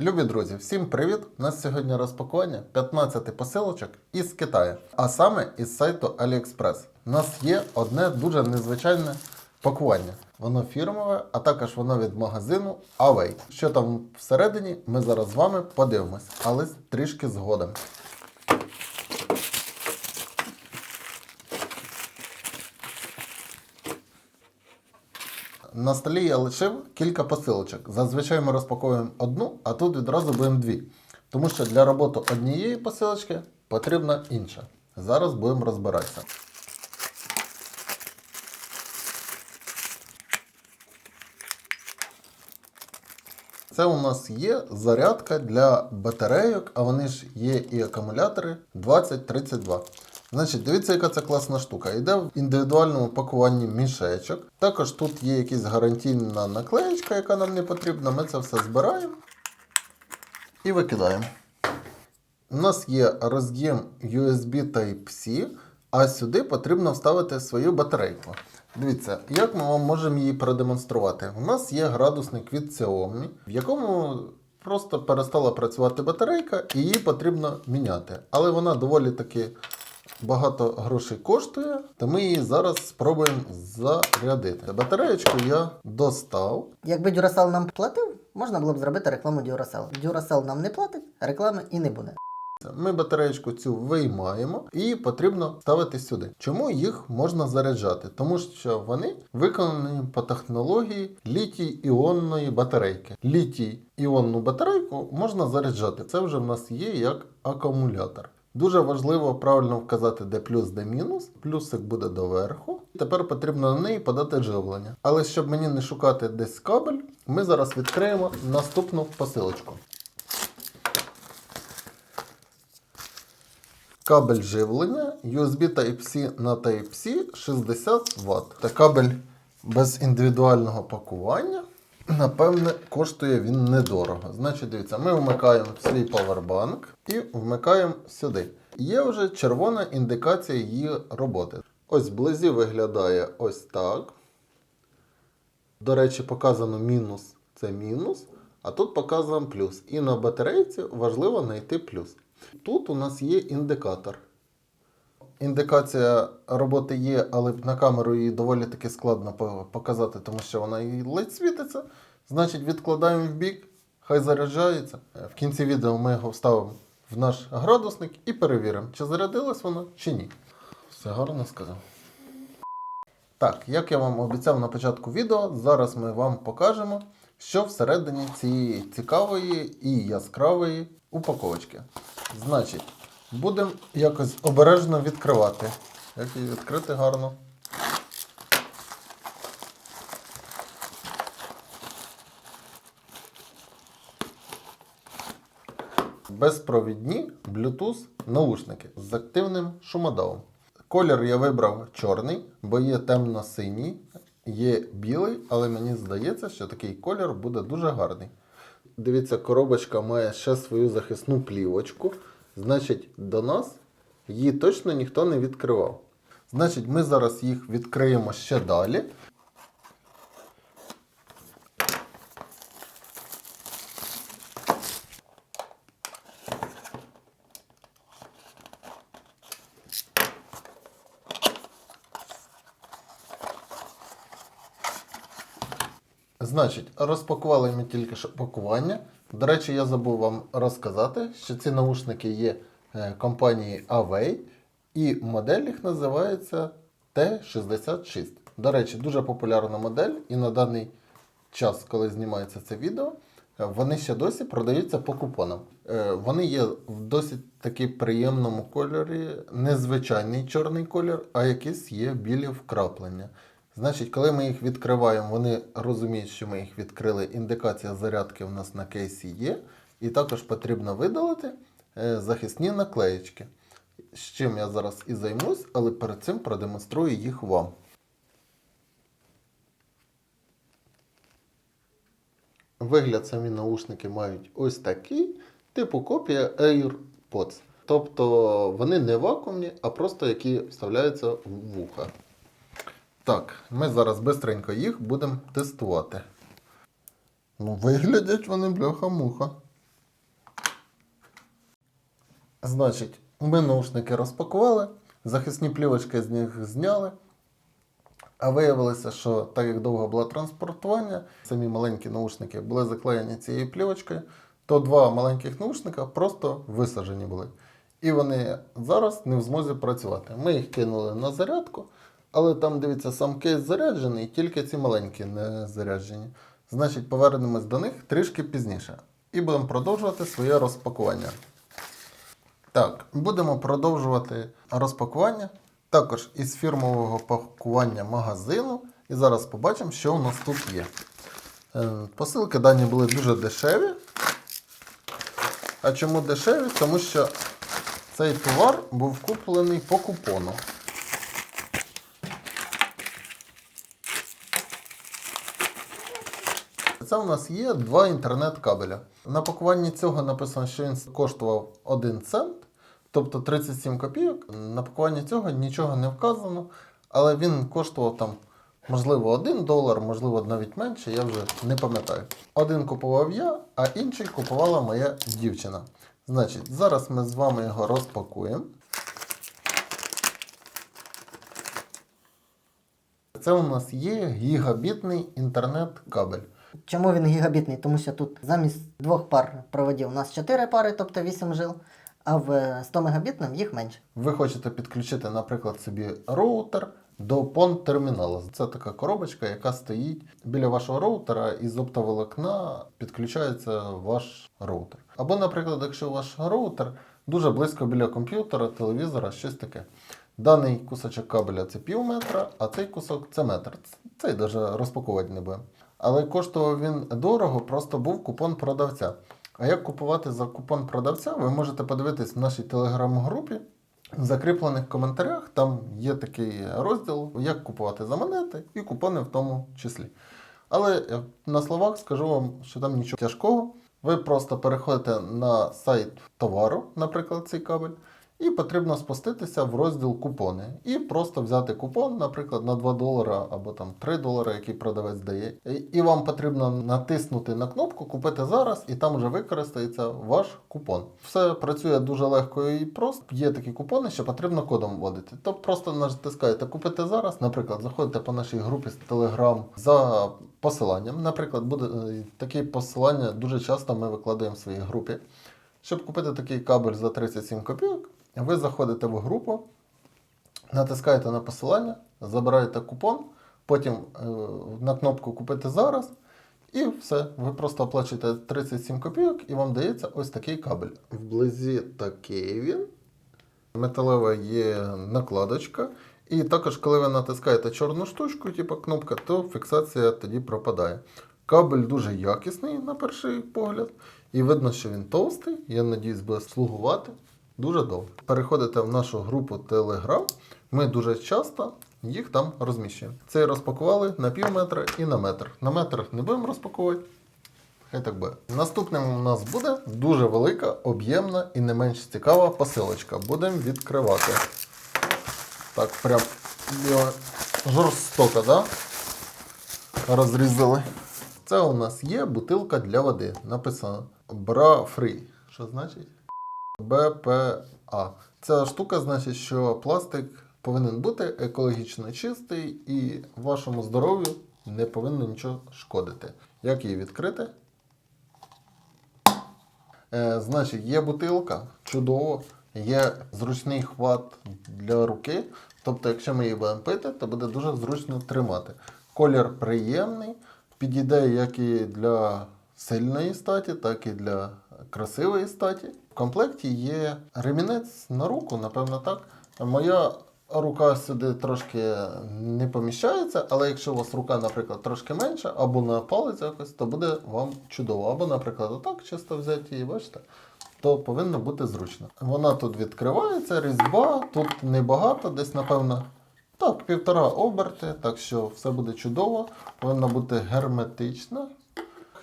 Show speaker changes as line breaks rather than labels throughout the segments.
Любі друзі, всім привіт! У нас сьогодні розпакування 15 посилочок із Китаю, а саме із сайту AliExpress. У нас є одне дуже незвичайне пакування. Воно фірмове, а також воно від магазину Away. Що там всередині, ми зараз з вами подивимось, але трішки згодом. На столі я лишив кілька посилочок. Зазвичай ми розпаковуємо одну, а тут відразу будемо дві. Тому що для роботи однієї посилочки потрібна інша. Зараз будемо розбиратися. Це у нас є зарядка для батарейок, а вони ж є і акумулятори 2032. Значить, дивіться, яка це класна штука. Йде в індивідуальному пакуванні мішечок. Також тут є якась гарантійна наклеєчка, яка нам не потрібна. Ми це все збираємо і викидаємо. У нас є роз'єм USB Type-C, а сюди потрібно вставити свою батарейку. Дивіться, як ми вам можемо її продемонструвати. У нас є градусник від Xiaomi, в якому просто перестала працювати батарейка, і її потрібно міняти. Але вона доволі таки багато грошей коштує, то ми її зараз спробуємо зарядити. Батареєчку я достав.
Якби Duracell нам платив, можна було б зробити рекламу Duracell. Duracell нам не платить, реклами і не буде.
Ми батареєчку цю виймаємо і потрібно ставити сюди. Чому їх можна заряджати? Тому що вони виконані по технології літій-іонної батарейки. Літій-іонну батарейку можна заряджати. Це вже в нас є як акумулятор. Дуже важливо правильно вказати, де плюс, де мінус. Плюсик буде доверху. Тепер потрібно на неї подати живлення. Але щоб мені не шукати десь кабель, ми зараз відкриємо наступну посилочку. Кабель живлення USB Type-C на Type-C 60 Вт. Та кабель без індивідуального пакування. Напевне, коштує він недорого. Значить, дивіться, ми вмикаємо свій павербанк і вмикаємо сюди. Є вже червона індикація її роботи. Ось вблизі виглядає ось так. До речі, показано мінус це мінус, а тут показано плюс. І на батарейці важливо знайти плюс. Тут у нас є індикатор. Індикація роботи є, але на камеру її доволі таки складно показати, тому що вона і ледь світиться. Значить, відкладаємо в бік, хай заряджається. В кінці відео ми його вставимо в наш градусник і перевіримо, чи зарядилось воно, чи ні. Все гарно сказав. Так, як я вам обіцяв на початку відео, зараз ми вам покажемо, що всередині цієї цікавої і яскравої упаковочки. Значить, будемо якось обережно відкривати. Як її відкрити гарно. Безпровідні Bluetooth наушники з активним шумодавом. Колір я вибрав чорний, бо є темно-синій, є білий, але мені здається, що такий колір буде дуже гарний. Дивіться, коробочка має ще свою захисну плівочку. Значить, до нас її точно ніхто не відкривав. Значить, ми зараз їх відкриємо ще далі. Значить, розпакували ми тільки що пакування. До речі, я забув вам розказати, що ці наушники є е, компанії Away, і модель їх називається T66. До речі, дуже популярна модель, і на даний час, коли знімається це відео, вони ще досі продаються по купонам. Е, Вони є в досить таки приємному кольорі, незвичайний чорний колір, а якісь є білі вкраплення. Значить, коли ми їх відкриваємо, вони розуміють, що ми їх відкрили. Індикація зарядки у нас на кейсі є. І також потрібно видалити е, захисні наклеєчки. З чим я зараз і займусь, але перед цим продемонструю їх вам. Вигляд самі наушники мають ось такий, типу копія AirPods. Тобто вони не вакуумні, а просто які вставляються в вуха. Так, ми зараз бистренько їх будемо тестувати. Ну, виглядять вони бляха-муха. Значить, ми наушники розпакували, захисні плівочки з них зняли. А виявилося, що так як довго було транспортування, самі маленькі наушники були заклеєні цією плівочкою, то два маленьких наушника просто висаджені були. І вони зараз не в змозі працювати. Ми їх кинули на зарядку, але там, дивіться, сам кейс заряджений, тільки ці маленькі не заряджені. Значить, повернемось до них трішки пізніше. І будемо продовжувати своє розпакування. Так, будемо продовжувати розпакування. Також із фірмового пакування магазину. І зараз побачимо, що у нас тут є. Е, Посилки дані були дуже дешеві. А чому дешеві? Тому що цей товар був куплений по купону. Це у нас є два інтернет-кабеля. На пакуванні цього написано, що він коштував 1 цент, тобто 37 копійок. На пакуванні цього нічого не вказано, але він коштував там, можливо, 1 долар, можливо, навіть менше, я вже не пам'ятаю. Один купував я, а інший купувала моя дівчина. Значить, зараз ми з вами його розпакуємо. Це у нас є гігабітний інтернет-кабель.
Чому він гігабітний? Тому що тут замість двох пар проводів у нас 4 пари, тобто 8 жил, а в 100 мегабітному їх менше.
Ви хочете підключити, наприклад, собі роутер до PON терміналу. Це така коробочка, яка стоїть біля вашого роутера, і з оптоволокна підключається ваш роутер. Або, наприклад, якщо ваш роутер дуже близько біля комп'ютера, телевізора, щось таке. Даний кусочок кабеля це пів метра, а цей кусок це метр. Цей навіть розпаковувати не будемо. Але коштував він дорого, просто був купон продавця. А як купувати за купон продавця, ви можете подивитись в нашій телеграм-групі. В закріплених коментарях там є такий розділ, як купувати за монети і купони в тому числі. Але на словах скажу вам, що там нічого тяжкого. Ви просто переходите на сайт товару, наприклад, цей кабель, і потрібно спуститися в розділ купони. І просто взяти купон, наприклад, на 2 долара або там 3 долари, який продавець дає. І- вам потрібно натиснути на кнопку Купити зараз, і там вже використається ваш купон. Все працює дуже легко і просто. Є такі купони, що потрібно кодом вводити. Тобто просто натискаєте Купити зараз. Наприклад, заходите по нашій групі з Telegram за посиланням. Наприклад, буде е, такі посилання дуже часто ми викладаємо в своїй групі. Щоб купити такий кабель за 37 копійок, ви заходите в групу, натискаєте на посилання, забираєте купон, потім е, на кнопку Купити зараз. І все, ви просто оплачуєте 37 копійок і вам дається ось такий кабель. Вблизі такий він. Металева є накладочка. І також, коли ви натискаєте чорну штучку, типу кнопка, то фіксація тоді пропадає. Кабель дуже якісний на перший погляд. І видно, що він товстий. Я надіюсь, буде слугувати дуже довго. Переходите в нашу групу Telegram. Ми дуже часто їх там розміщуємо. Цей розпакували на пів метра і на метр. На метр не будемо розпаковувати. Хай так буде. Наступним у нас буде дуже велика, об'ємна і не менш цікава посилочка. Будемо відкривати. Так, прям жорстоко, да? Розрізали. Це у нас є бутилка для води. Написано Bra Free. Що значить? БПА. Ця штука значить, що пластик повинен бути екологічно чистий і вашому здоров'ю не повинно нічого шкодити. Як її відкрити? Е, значить, є бутилка, чудово, є зручний хват для руки. Тобто, якщо ми її будемо пити, то буде дуже зручно тримати. Колір приємний, підійде як і для сильної статі, так і для красивої статі. В комплекті є ремінець на руку, напевно, так. Моя рука сюди трошки не поміщається, але якщо у вас рука, наприклад, трошки менша, або на палець якось, то буде вам чудово. Або, наприклад, отак чисто взяти її, бачите, то повинно бути зручно. Вона тут відкривається, різьба, тут небагато, десь, напевно, так, півтора оберти, так що все буде чудово, повинна бути герметична.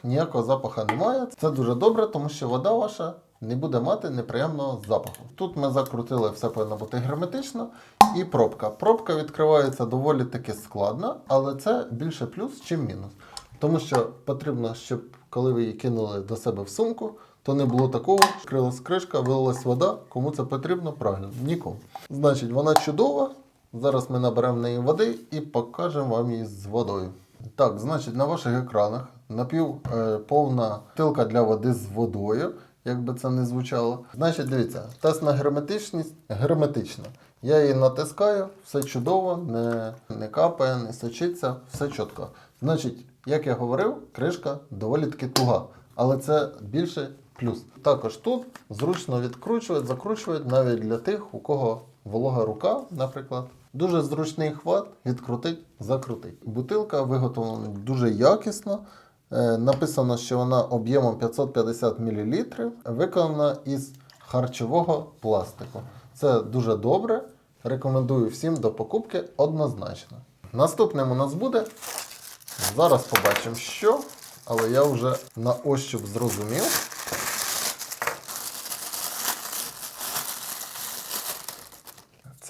Ніякого запаху немає. Це дуже добре, тому що вода ваша не буде мати неприємного запаху. Тут ми закрутили, все повинно бути герметично. І пробка. Пробка відкривається доволі таки складно, але це більше плюс, чим мінус. Тому що потрібно, щоб коли ви її кинули до себе в сумку, То не було такого, відкрилась кришка, вилилась вода. Кому це потрібно? Правильно, нікому. Значить, вона чудова. Зараз ми наберемо неї води і покажемо вам її з водою. Так, значить, на ваших екранах напівповна тилка для води з водою, як би це не звучало. Значить, дивіться, тест на герметичність герметична. Я її натискаю, все чудово, не, не капає, не сочиться, все чітко. Значить, як я говорив, кришка доволі таки туга, але це більше плюс. Також тут зручно відкручувати, закручувати навіть для тих, у кого волога рука, наприклад. Дуже зручний хват, відкрутить, закрутить. Бутилка виготовлена дуже якісно. Е, Написано, що вона об'ємом 550 мл, виконана із харчового пластику. Це дуже добре. Рекомендую всім до покупки однозначно. Наступним у нас буде. Зараз побачимо, що, але я вже на ощуп зрозумів.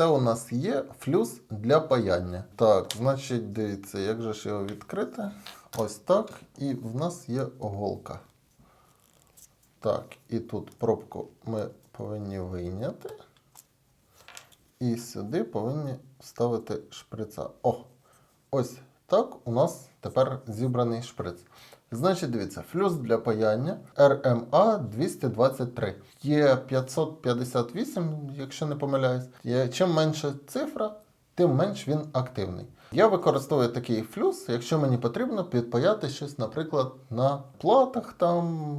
Це у нас є флюс для паяння. Так, значить, дивіться, як же ж його відкрити? Ось так. І в нас є голка. Так, і тут пробку ми повинні вийняти. І сюди повинні вставити шприца. О! Ось так у нас тепер зібраний шприц. Значить, дивіться, флюс для паяння RMA 223. Є 558, якщо не помиляюсь. Є, чим менша цифра, тим менш він активний. Я використовую такий флюс, якщо мені потрібно підпаяти щось, наприклад, на платах, там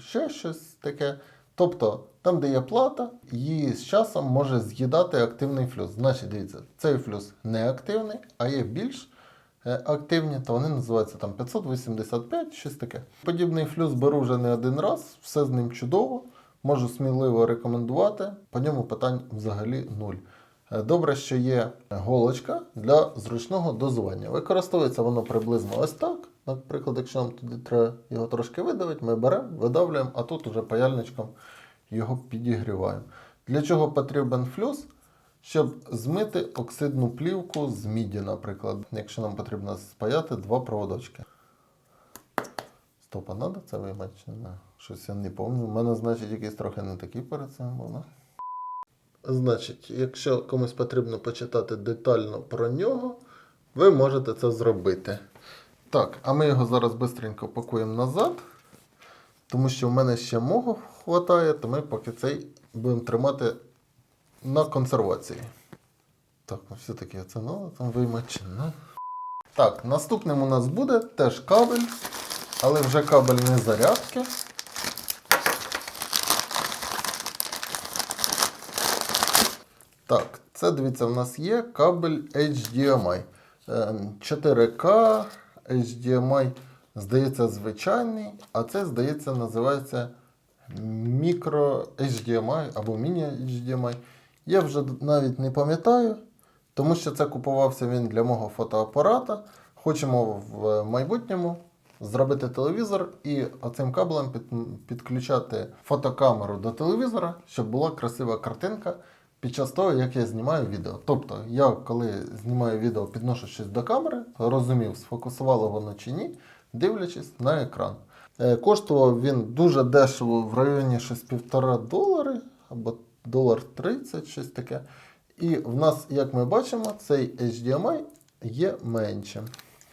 ще щось таке. Тобто, там, де є плата, її з часом може з'їдати активний флюс. Значить, дивіться, цей флюс не активний, а є більш активні, то вони називаються там 585, щось таке. Подібний флюс беру вже не один раз, все з ним чудово. Можу сміливо рекомендувати. По ньому питань взагалі нуль. Е, Добре, що є голочка для зручного дозування. Використовується воно приблизно ось так. Наприклад, якщо нам туди треба його трошки видавити, ми беремо, видавлюємо, а тут уже паяльничком його підігріваємо. Для чого потрібен флюс? Щоб змити оксидну плівку з міді, наприклад, якщо нам потрібно спаяти два проводочки. Стоп, а треба це виймати? Щось я не пам'ятаю. У мене, значить, якийсь трохи не такий перед цим да? Значить, якщо комусь потрібно почитати детально про нього, ви можете це зробити. Так, а ми його зараз швидко пакуємо назад, тому що в мене ще мого хватає, то ми поки цей будемо тримати на консервації. Так, ну все-таки це надо там виймати не? Так, наступним у нас буде теж кабель, але вже кабель не зарядки. Так, це дивіться, в нас є кабель HDMI. Ем, 4К HDMI, здається, звичайний, а це, здається, називається мікро HDMI або міні HDMI. Я вже навіть не пам'ятаю, тому що це купувався він для мого фотоапарата. Хочемо в майбутньому зробити телевізор і оцим кабелем під, підключати фотокамеру до телевізора, щоб була красива картинка під час того, як я знімаю відео. Тобто, я коли знімаю відео, підношу щось до камери, розумів, сфокусувало воно чи ні, дивлячись на екран. Е, Коштував він дуже дешево в районі щось півтора долари або долар 30, щось таке. І в нас, як ми бачимо, цей HDMI є меншим.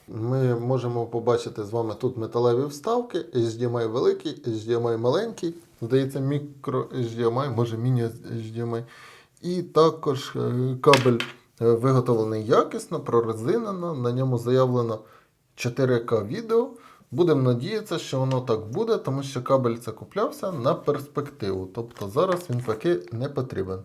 Ми можемо побачити з вами тут металеві вставки, HDMI великий, HDMI маленький, здається, мікро HDMI, може міні HDMI. І також е, кабель е, виготовлений якісно, прорезинено, на ньому заявлено 4К відео. Будемо надіятися, що воно так буде, тому що кабель це куплявся на перспективу. Тобто зараз він таки не потрібен.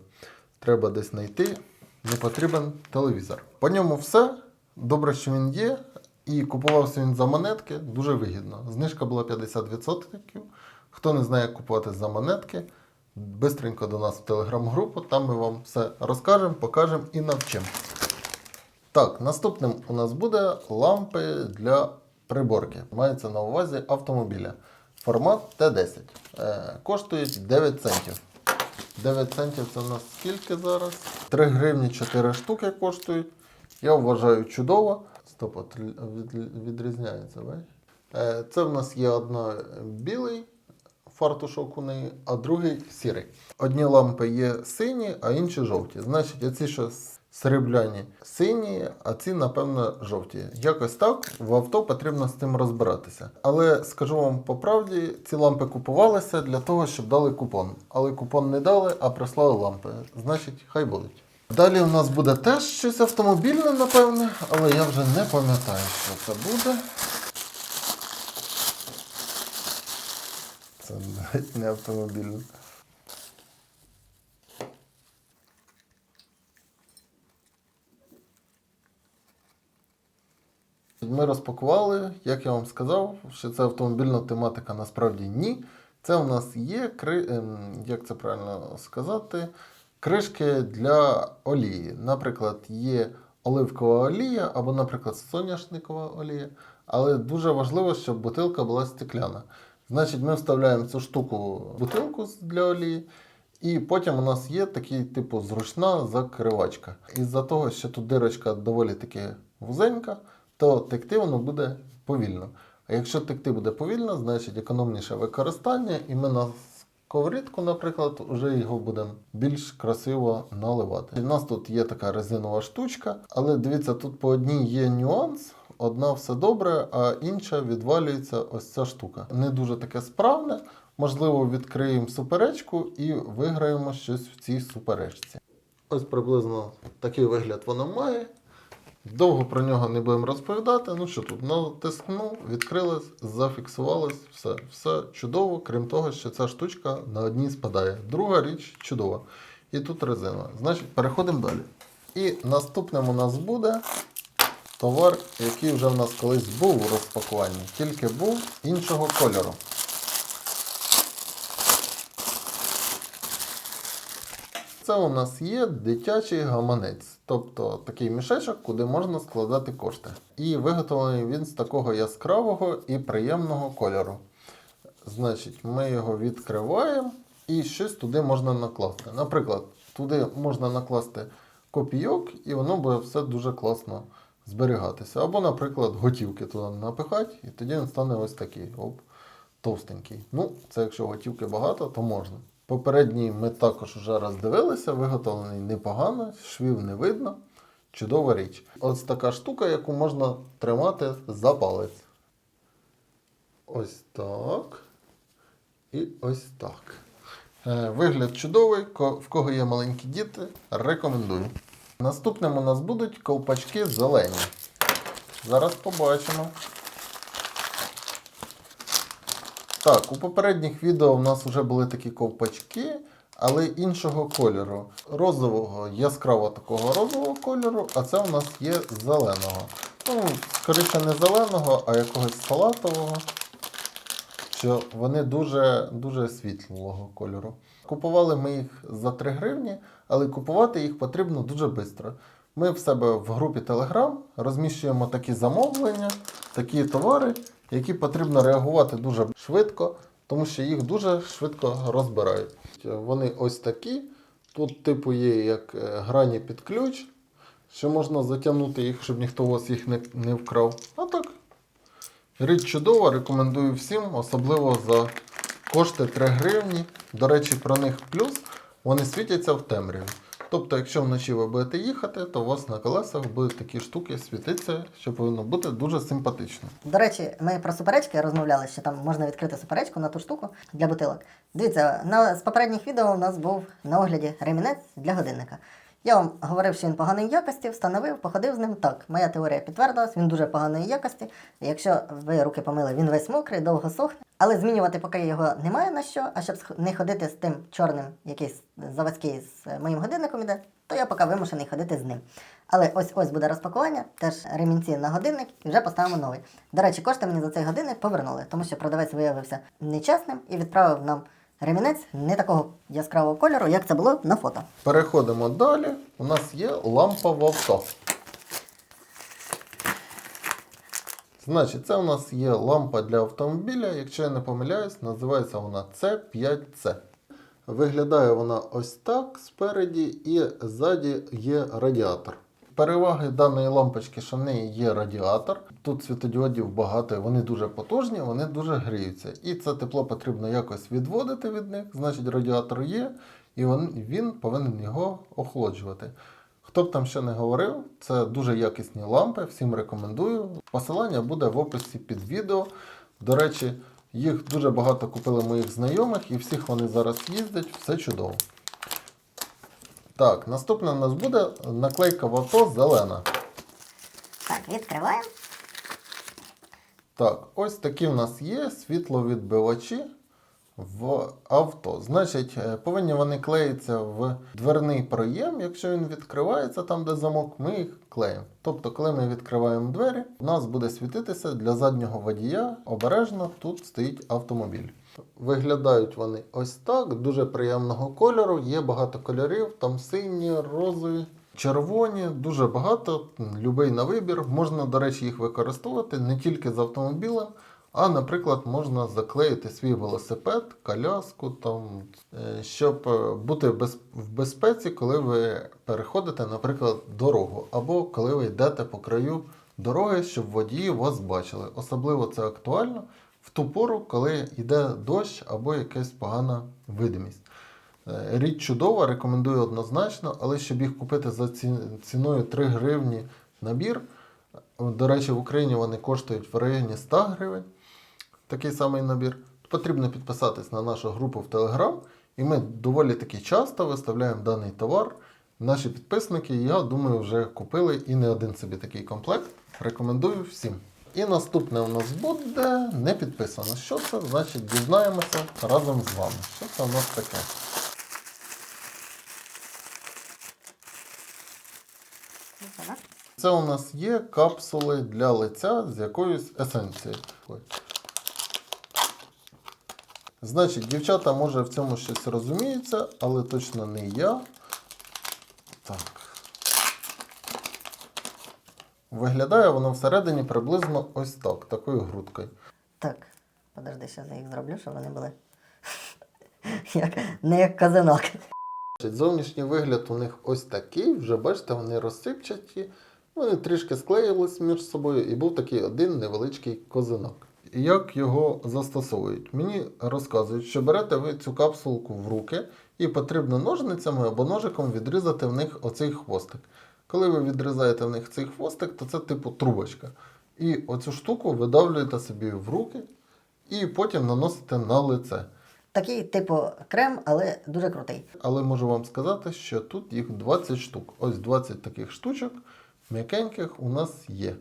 Треба десь знайти. Не потрібен телевізор. По ньому все. Добре, що він є. І купувався він за монетки, дуже вигідно. Знижка була 50%. Хто не знає, як купувати за монетки, бистренько до нас в телеграм-групу, там ми вам все розкажемо, покажемо і навчимо. Так, наступним у нас буде лампи для приборки. Мається на увазі автомобіля. Формат Т10. Е, коштують 9 центів. 9 центів це у нас скільки зараз? 3 гривні 4 штуки коштують. Я вважаю чудово. Стоп, от від- відрізняється, бачиш? Е, Це в нас є одна білий фартушок у неї, а другий сірий. Одні лампи є сині, а інші жовті. Значить, оці що срібляні сині, а ці, напевно, жовті. Якось так в авто потрібно з цим розбиратися. Але скажу вам по правді, ці лампи купувалися для того, щоб дали купон. Але купон не дали, а прислали лампи. Значить, хай будуть. Далі у нас буде теж щось автомобільне, напевне, але я вже не пам'ятаю, що це буде. Це навіть не автомобільне. Ми розпакували, як я вам сказав, що це автомобільна тематика, насправді ні. Це у нас є, кри... ем, як це правильно сказати, кришки для олії. Наприклад, є оливкова олія або, наприклад, соняшникова олія. Але дуже важливо, щоб бутилка була стекляна. Значить, ми вставляємо цю штуку в бутилку для олії, і потім у нас є такий, типу, зручна закривачка. Із-за того, що тут дирочка доволі таки вузенька, то текти воно буде повільно. А якщо текти буде повільно, значить економніше використання, і ми на сковорідку, наприклад, вже його будемо більш красиво наливати. У нас тут є така резинова штучка, але дивіться, тут по одній є нюанс. Одна все добре, а інша відвалюється ось ця штука. Не дуже таке справне. Можливо, відкриємо суперечку і виграємо щось в цій суперечці. Ось приблизно такий вигляд воно має. Довго про нього не будемо розповідати. Ну що тут, натиснув, відкрилось, зафіксувалось, все. Все чудово, крім того, що ця штучка на одній спадає. Друга річ чудова. І тут резина. Значить, переходимо далі. І наступним у нас буде товар, який вже в нас колись був у розпакуванні, тільки був іншого кольору. Це у нас є дитячий гаманець, тобто такий мішечок, куди можна складати кошти. І виготовлений він з такого яскравого і приємного кольору. Значить, ми його відкриваємо і щось туди можна накласти. Наприклад, туди можна накласти копійок, і воно буде все дуже класно зберігатися. Або, наприклад, готівки туди напихати, і тоді він стане ось такий. Оп, товстенький. Ну, це якщо готівки багато, то можна. Попередній ми також вже роздивилися, виготовлений непогано, швів не видно. Чудова річ. Ось така штука, яку можна тримати за палець. Ось так. І ось так. Е, Вигляд чудовий. В кого є маленькі діти, рекомендую. Наступним у нас будуть ковпачки зелені. Зараз побачимо. Так, у попередніх відео в нас вже були такі ковпачки, але іншого кольору. Розового, яскраво такого розового кольору, а це у нас є зеленого. Ну, скоріше не зеленого, а якогось салатового. Що вони дуже, дуже світлого кольору. Купували ми їх за 3 гривні, але купувати їх потрібно дуже швидко. Ми в себе в групі Telegram розміщуємо такі замовлення, такі товари, які потрібно реагувати дуже швидко, тому що їх дуже швидко розбирають. Вони ось такі. Тут, типу, є як е, грані під ключ, що можна затягнути їх, щоб ніхто у вас їх не, не вкрав. А так, Річ чудова, рекомендую всім, особливо за кошти 3 гривні. До речі, про них плюс вони світяться в темряві. Тобто, якщо вночі ви будете їхати, то у вас на колесах будуть такі штуки світитися, що повинно бути дуже симпатично.
До речі, ми про суперечки розмовляли, що там можна відкрити суперечку на ту штуку для бутилок. Дивіться, на, з попередніх відео у нас був на огляді ремінець для годинника. Я вам говорив, що він поганої якості, встановив, походив з ним. Так, моя теорія підтвердилась, він дуже поганої якості. Якщо ви руки помили, він весь мокрий, довго сохне. Але змінювати поки його немає на що, а щоб не ходити з тим чорним, якийсь заводський з е, моїм годинником іде, то я поки вимушений ходити з ним. Але ось ось буде розпакування, теж ремінці на годинник і вже поставимо новий. До речі, кошти мені за цей годинник повернули, тому що продавець виявився нечесним і відправив нам ремінець не такого яскравого кольору, як це було на фото.
Переходимо далі. У нас є лампа в авто. Значить, це у нас є лампа для автомобіля. Якщо я не помиляюсь, називається вона C5C. Виглядає вона ось так спереді, і ззаді є радіатор. Переваги даної лампочки, що в неї є радіатор. Тут світодіодів багато, вони дуже потужні, вони дуже гріються. І це тепло потрібно якось відводити від них. Значить, радіатор є, і він, повинен його охолоджувати. Хто б там ще не говорив, це дуже якісні лампи, всім рекомендую. Посилання буде в описі під відео. До речі, їх дуже багато купили моїх знайомих, і всіх вони зараз їздять, все чудово. Так, наступна у нас буде наклейка в авто зелена.
Так, відкриваємо.
Так, ось такі в нас є світловідбивачі в авто. Значить, е, повинні вони клеїться в дверний проєм. Якщо він відкривається там, де замок, ми їх клеїмо. Тобто, коли ми відкриваємо двері, у нас буде світитися для заднього водія. Обережно тут стоїть автомобіль. Виглядають вони ось так, дуже приємного кольору. Є багато кольорів, там сині, розові. Червоні, дуже багато, любий на вибір. Можна, до речі, їх використовувати не тільки з автомобілем, а, наприклад, можна заклеїти свій велосипед, коляску, там, е, щоб е, бути в безпеці, коли ви переходите, наприклад, дорогу, або коли ви йдете по краю дороги, щоб водії вас бачили. Особливо це актуально в ту пору, коли йде дощ або якась погана видимість. Е, Річ чудова, рекомендую однозначно, але щоб їх купити за ціною 3 гривні набір. До речі, в Україні вони коштують в районі 100 гривень. Такий самий набір. Потрібно підписатись на нашу групу в Telegram, і ми доволі таки часто виставляємо даний товар. Наші підписники, я думаю, вже купили і не один собі такий комплект. Рекомендую всім. І наступне у нас буде не підписано. Що це? Значить, дізнаємося разом з вами. Що це у нас таке? Це у нас є капсули для лиця з якоюсь есенцією. Значить, дівчата, може в цьому щось розуміються, але точно не я. Так. Виглядає воно всередині приблизно ось так, такою грудкою.
Так, подожди, зараз я їх зроблю, щоб вони були. Як, не як казанок.
Зовнішній вигляд у них ось такий, вже бачите, вони розсипчаті, вони трішки склеїлись між собою, і був такий один невеличкий козинок. Як його застосовують? Мені розказують, що берете ви цю капсулку в руки і потрібно ножницями або ножиком відрізати в них оцей хвостик. Коли ви відрізаєте в них цей хвостик, то це типу трубочка. І оцю штуку видавлюєте собі в руки і потім наносите на лице.
Такий, типу, крем, але дуже крутий.
Але можу вам сказати, що тут їх 20 штук. Ось 20 таких штучок м'якеньких у нас є.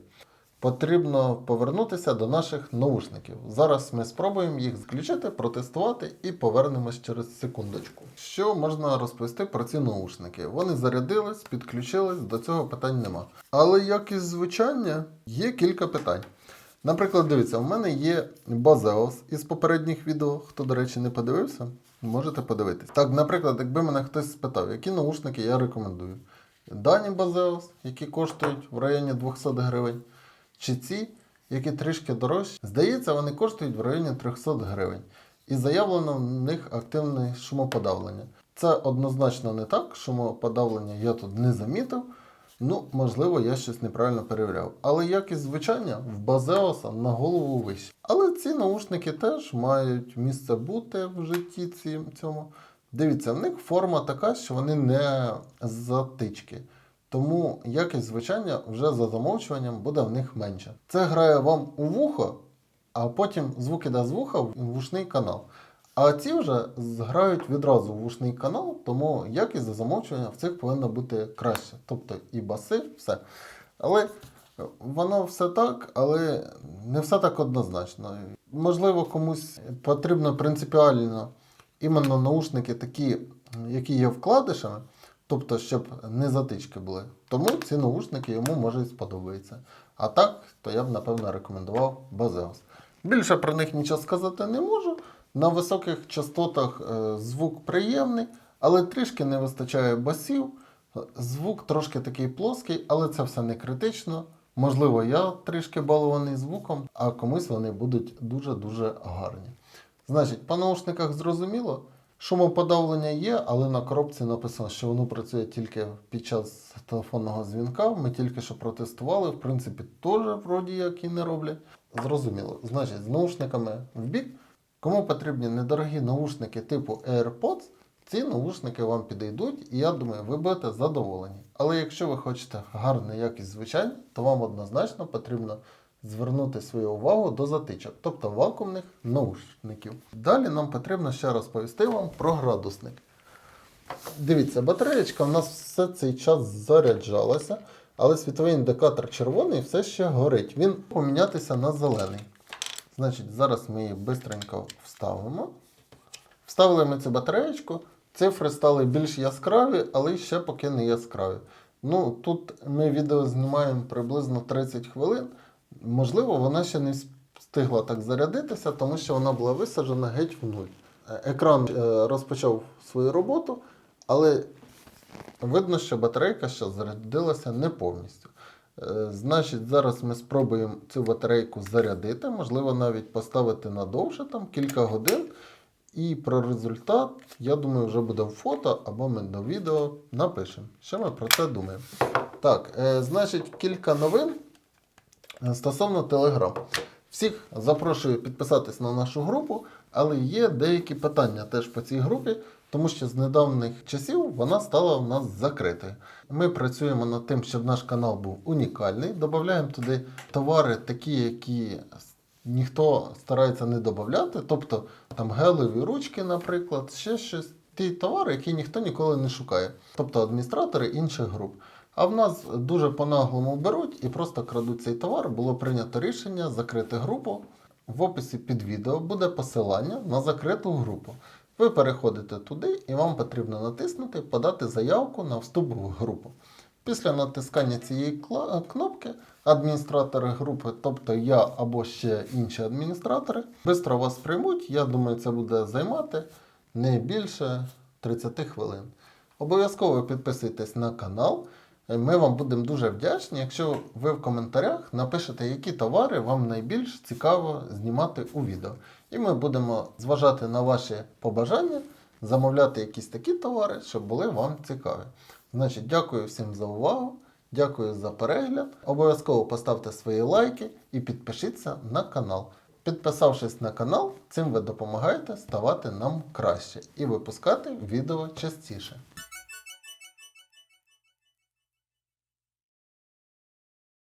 Потрібно повернутися до наших наушників. Зараз ми спробуємо їх включити, протестувати і повернемось через секундочку. Що можна розповісти про ці наушники? Вони зарядились, підключились, до цього питань нема. Але як із звучання, є кілька питань. Наприклад, дивіться, у мене є Базеос із попередніх відео. Хто, до речі, не подивився, можете подивитись. Так, наприклад, якби мене хтось спитав, які наушники я рекомендую. Дані Базеос, які коштують в районі 200 гривень, чи ці, які трішки дорожчі. Здається, вони коштують в районі 300 гривень. І заявлено в них активне шумоподавлення. Це однозначно не так. Шумоподавлення я тут не замітив. Ну, можливо, я щось неправильно перевіряв. Але якість звучання в Базеоса на голову вище. Але ці наушники теж мають місце бути в житті цьому. Дивіться, в них форма така, що вони не затички. Тому якість звучання вже за замовчуванням буде в них менше. Це грає вам у вухо, а потім звук іде з вуха в вушний канал. А ці вже зграють відразу в вушний канал, тому якість за замовчування в цих повинна бути краще. Тобто і баси, все. Але воно все так, але не все так однозначно. Можливо, комусь потрібно принципіально іменно наушники такі, які є вкладишами, тобто, щоб не затички були. Тому ці наушники йому може і сподобаються. А так, то я б напевно рекомендував Базеос. Більше про них нічого сказати не можу. На високих частотах е, звук приємний, але трішки не вистачає басів. Звук трошки такий плоский, але це все не критично. Можливо, я трішки балований звуком, а комусь вони будуть дуже-дуже гарні. Значить, по наушниках зрозуміло. Шумоподавлення є, але на коробці написано, що воно працює тільки під час телефонного дзвінка. Ми тільки що протестували, в принципі, теж вроді як і не роблять. Зрозуміло. Значить, з наушниками в бік. Кому потрібні недорогі наушники типу AirPods, ці наушники вам підійдуть, і я думаю, ви будете задоволені. Але якщо ви хочете гарну якість звучання, то вам однозначно потрібно звернути свою увагу до затичок, тобто вакуумних наушників. Далі нам потрібно ще розповісти вам про градусник. Дивіться, батареєчка в нас все цей час заряджалася, але світовий індикатор червоний все ще горить. Він помінятися на зелений. Значить, зараз ми її швидко вставимо. Вставили ми цю батареєчку. Цифри стали більш яскраві, але ще поки не яскраві. Ну, тут ми відео знімаємо приблизно 30 хвилин. Можливо, вона ще не встигла так зарядитися, тому що вона була висаджена геть в нуль. Е, Екран е, розпочав свою роботу, але видно, що батарейка ще зарядилася не повністю. Е, Значить, зараз ми спробуємо цю батарейку зарядити, можливо, навіть поставити надовше, там кілька годин. І про результат, я думаю, вже буде в фото або ми до відео напишемо. Що ми про це думаємо? Так, значить, кілька новин стосовно Telegram. Всіх запрошую підписатись на нашу групу, але є деякі питання теж по цій групі, тому що з недавніх часів вона стала у нас закритою. Ми працюємо над тим, щоб наш канал був унікальний. Додаємо туди товари, такі, які ніхто старається не додати, тобто там гелеві ручки, наприклад, ще щось. Ті товари, які ніхто ніколи не шукає, тобто адміністратори інших груп. А в нас дуже по-наглому беруть і просто крадуть цей товар. Було прийнято рішення закрити групу. В описі під відео буде посилання на закриту групу. Ви переходите туди і вам потрібно натиснути Подати заявку на вступ в групу. Після натискання цієї кнопки адміністратори групи, тобто я або ще інші адміністратори, швидко вас приймуть. Я думаю, це буде займати не більше 30 хвилин. Обов'язково підписуйтесь на канал. Ми вам будемо дуже вдячні, якщо ви в коментарях напишете, які товари вам найбільш цікаво знімати у відео. І ми будемо зважати на ваші побажання, замовляти якісь такі товари, щоб були вам цікаві. Значить, дякую всім за увагу, дякую за перегляд. Обов'язково поставте свої лайки і підпишіться на канал. Підписавшись на канал, цим ви допомагаєте ставати нам краще і випускати відео частіше.